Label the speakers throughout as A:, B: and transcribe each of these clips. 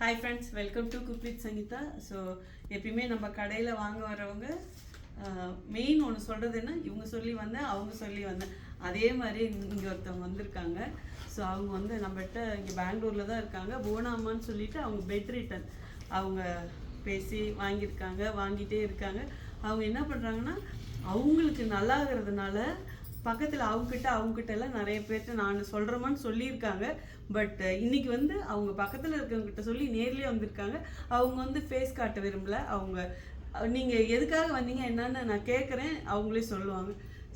A: Hi friends welcome to cook with Sangeetha so எப்பயுமே நம்ம கடையில் வாங்க வரவங்க மெயின் ஒன்று சொல்கிறது என்ன? இவங்க சொல்லி வந்தேன் அவங்க சொல்லி வந்தேன். அதே மாதிரி இங்கே ஒருத்தவங்க வந்திருக்காங்க. ஸோ அவங்க வந்து நம்மகிட்ட இங்கே பெங்களூரில் தான் இருக்காங்க. போனாமான்னு சொல்லிட்டு அவங்க பெட் ரிட்டன் அவங்க பேசி வாங்கியிருக்காங்க வாங்கிட்டே இருக்காங்க. அவங்க என்ன பண்ணுறாங்கன்னா அவங்களுக்கு நல்லாகிறதுனால பக்கத்தில் அவங்ககிட்ட அவங்ககிட்ட எல்லாம் நிறைய பேர்கிட்ட நான் சொல்கிறோமான்னு சொல்லியிருக்காங்க. பட் இன்னைக்கு வந்து அவங்க பக்கத்தில் இருக்கவங்ககிட்ட சொல்லி நேர்லேயே வந்திருக்காங்க. அவங்க வந்து ஃபேஸ் காட்ட விரும்பல. அவங்க நீங்கள் எதுக்காக வந்தீங்க என்னன்னு நான் கேட்குறேன் அவங்களே சொல்லுவாங்க.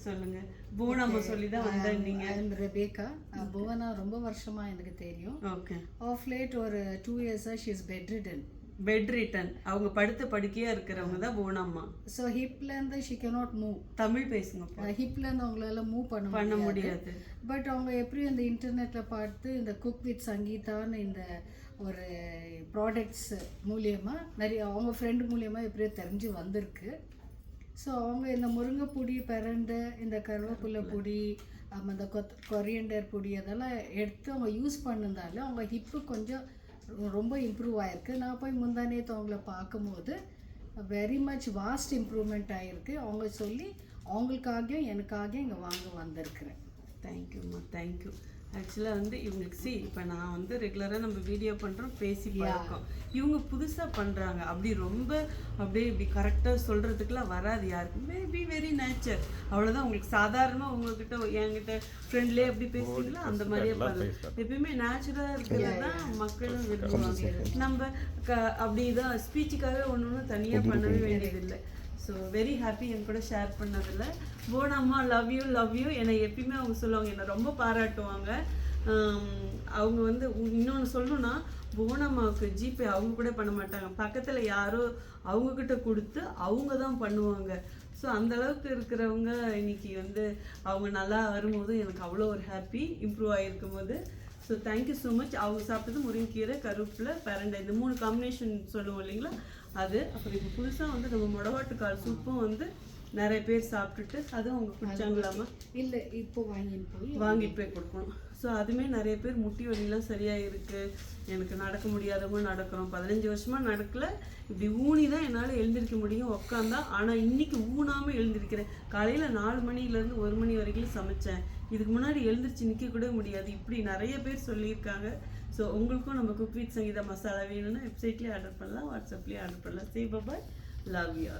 A: சொல்லுங்க. பூனம்மா சொல்லி தான் வந்தேன் நீங்க.
B: ஐம் ரெபேக்கா புவனா ரொம்ப வருஷமா எனக்கு தெரியும்.
A: ஓகே
B: ஆஃப் லேட் ஒரு டூ இயர்ஸாக she is bed ridden
A: bed ridden அவங்க படுத்த படுக்கையா இருக்கிறவங்க தான் பூனம்மா.
B: ஸோ ஹிப்லேருந்து ஷி cannot மூவ்
A: தமிழ் பேசுங்கப்பா
B: ஹிப்லேருந்து அவங்களால மூவ் பண்ண
A: பண்ண
B: முடியாது. பட் அவங்க எப்படி இந்த இன்டர்நெட்டில் பார்த்து இந்த குக் வித் சங்கீதான்னு இந்த ஒரு ப்ராடக்ட்ஸ் மூலியமா நிறைய அவங்க ஃப்ரெண்டு மூலியமா எப்படியோ தெரிஞ்சு வந்திருக்கு. ஸோ அவங்க இந்த முருங்கைப்பொடி பிரண்டை இந்த கருவேப்பிலை பொடி இந்த கொத் கொரியண்டர் பொடி அதெல்லாம் எடுத்து அவங்க யூஸ் பண்ணதால அவங்க ஹிப்பு கொஞ்சம் ரொம்ப இம்ப்ரூவ் ஆகிருக்கு நான் போய் முந்தானே அவங்கள பார்க்கும்போது வெரி மச் வாஸ்ட் இம்ப்ரூவ்மெண்ட் ஆகிருக்கு அவங்க சொல்லி அவங்களுக்காகவும் எனக்காகவும் இங்கே வாங்க வந்திருக்கிறேன்.
A: தேங்க்யூம்மா தேங்க்யூ ஆக்சுவலாக வந்து இவங்களுக்கு சி இப்போ நான் வந்து ரெகுலராக நம்ம வீடியோ பண்ணுறோம் பேசி பழக்கம். இவங்க புதுசாக பண்ணுறாங்க அப்படி ரொம்ப அப்படியே இப்படி கரெக்டாக சொல்கிறதுக்குலாம் வராது யாருக்கும். மேபி வெரி நேச்சர் அவ்வளோதான் உங்களுக்கு சாதாரணமாக உங்ககிட்ட என்கிட்ட ஃப்ரெண்ட்லேயே எப்படி பேசுறீங்களோ அந்த மாதிரியே பண்ணலாம் எப்பயுமே நேச்சுரலாக இருக்கிறது தான் மக்களும் விரும்புவாங்க. நம்ம க அப்படி தான் ஸ்பீச்சுக்காக ஒன்று ஒன்று தனியாக பண்ணவே வேண்டியதில்லை. ஸோ வெரி ஹாப்பி என் கூட ஷேர் பண்ணதில். போனம்மா லவ் யூ லவ் யூ என்னை எப்பயுமே அவங்க சொல்லுவாங்க என்னை ரொம்ப பாராட்டுவாங்க. அவங்க வந்து இன்னொன்று சொல்லணும்னா போனம்மாவுக்கு ஜிபே அவங்க கூட பண்ண மாட்டாங்க. பக்கத்தில் யாரோ அவங்கக்கிட்ட கொடுத்து அவங்க தான் பண்ணுவாங்க. ஸோ அந்தளவுக்கு இருக்கிறவங்க இன்னைக்கு வந்து அவங்க நல்லா வரும்போது எனக்கு அவ்வளோ ஒரு ஹாப்பி இம்ப்ரூவ் ஆகிருக்கும் போது ஸோ தேங்க்யூ ஸோ மச் அவங்க சாப்பிட்டது முருங்கைக்கீரை கருவேப்பிலை பரண்டை இந்த மூணு காம்பினேஷன் சொல்லுவோம் இல்லைங்களா? அது. அப்புறம் இப்போ புதுசாக வந்து நம்ம முடவாட்டுக்கால் சூப்பும் வந்து நிறைய பேர் சாப்பிட்டுட்டு அதுவும் அவங்க பிடிச்சாங்களாமா
B: இல்லை இப்போ போய்
A: வாங்கிட்டு போய் கொடுக்கணும். ஸோ அதுவுமே நிறைய பேர் முட்டி வலிலாம் சரியாக இருக்குது எனக்கு நடக்க முடியாதவங்க நடக்கிறோம் பதினஞ்சு வருஷமாக நடக்கல. இப்படி ஊனி தான் என்னால் எழுந்திருக்க முடியும். உக்காந்தா ஆனால் இன்னைக்கு ஊனாமல் எழுந்திருக்கிறேன். காலையில் நாலு மணிலேருந்து ஒரு மணி வரைக்கும் சமைச்சேன். இதுக்கு முன்னாடி எழுந்திரிச்சு நிற்க கூட முடியாது. இப்படி நிறைய பேர் சொல்லியிருக்காங்க. ஸோ உங்களுக்கும் நம்ம குக் வித் சங்கீதா மசாலா வேணும்னா வெப்சைட்லேயே ஆர்டர் பண்ணலாம் வாட்ஸ்அப்லேயே ஆர்டர் பண்ணலாம். சே பாய் லவ் யூ